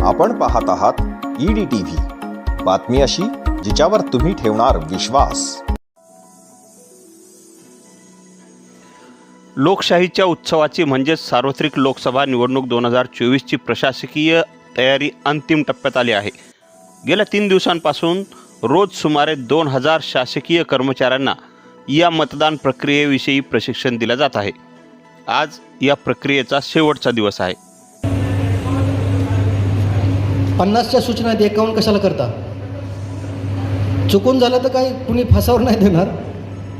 आपण पाहत आहात ईडी टी व्ही बातमी अशी जिच्यावर तुम्ही ठेवणार विश्वास. लोकशाहीच्या उत्सवाची म्हणजेच सार्वत्रिक लोकसभा निवडणूक दोन हजार चोवीसची प्रशासकीय तयारी अंतिम टप्प्यात आली आहे. गेल्या तीन दिवसांपासून रोज सुमारे दोन हजार शासकीय कर्मचाऱ्यांना या मतदान प्रक्रियेविषयी प्रशिक्षण दिलं जात आहे. आज या प्रक्रियेचा शेवटचा दिवस आहे. पन्नासच्या सूचना आहेत एकावन्न कशाला करता? चुकून झालं तर काही कुणी फासावर नाही देणार.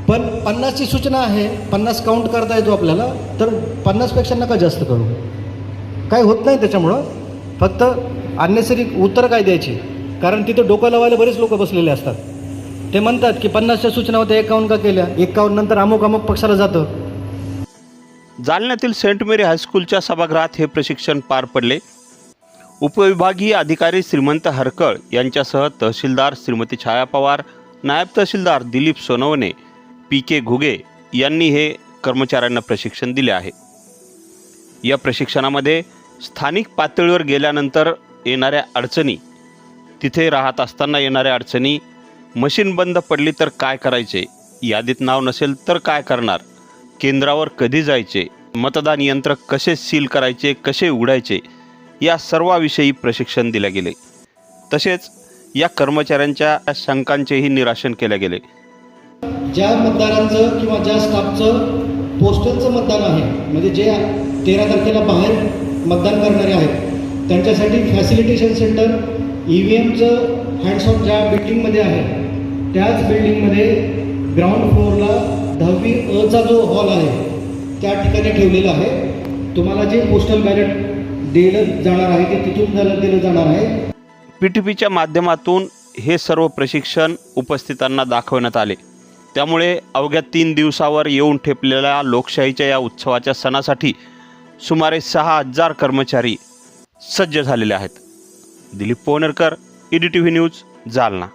पण पन्नासची सूचना आहे पन्नास काउंट करता येतो आपल्याला तर पन्नासपेक्षा नका जास्त करू. काही होत नाही त्याच्यामुळं. फक्त अननेसरी उत्तरं काय द्यायची? कारण तिथं डोकं लावायला बरेच लोक बसलेले असतात. ते म्हणतात की पन्नासच्या सूचना होत्या एकावन्न का केल्या? एकावन्न नंतर अमुक अमुक पक्षाला जातं. जालन्यातील सेंट मेरी हायस्कूलच्या सभागृहात हे प्रशिक्षण पार पडले. उपविभागीय अधिकारी श्रीमंत हरकळ यांच्यासह तहसीलदार श्रीमती छाया पवार नायब तहसीलदार दिलीप सोनवणे पी के घुगे यांनी हे कर्मचाऱ्यांना प्रशिक्षण दिले आहे. या प्रशिक्षणामध्ये स्थानिक पातळीवर गेल्यानंतर येणाऱ्या अडचणी तिथे राहत असताना येणाऱ्या अडचणी मशीन बंद पडली तर काय करायचे यादीत नाव नसेल तर काय करणार केंद्रावर कधी जायचे मतदान यंत्र कसे सील करायचे कसे उघडायचे या सर्वाविषयी प्रशिक्षण दिले गेले. तसेच या कर्मचाऱ्यांच्या शंकांचेही निराशन केले गेले. ज्या मतदारांचं किंवा ज्या स्टाफचं पोस्टलचं मतदान आहे म्हणजे जे तेरा तारखेला बाहेर मतदान करणारे आहेत त्यांच्यासाठी फॅसिलिटेशन सेंटर ई व्ही एमचं हँड्स ज्या बिल्डिंगमध्ये आहे त्याच बिल्डिंगमध्ये ग्राउंड फ्लोअरला दहावी अचा जो हॉल आहे त्या ठिकाणी ठेवलेला आहे. तुम्हाला जे पोस्टल बॅलेट दिलं जाणार आहे ते तिथून दिलं जाणार आहे. पी टी पीच्या माध्यमातून हे सर्व प्रशिक्षण उपस्थितांना दाखवण्यात आले. त्यामुळे अवघ्या तीन दिवसावर येऊन ठेपलेल्या लोकशाहीच्या या उत्सवाच्या सणासाठी सुमारे सहा हजार कर्मचारी सज्ज झालेले आहेत. Dilip Pohanerkar E D T V news Jalna.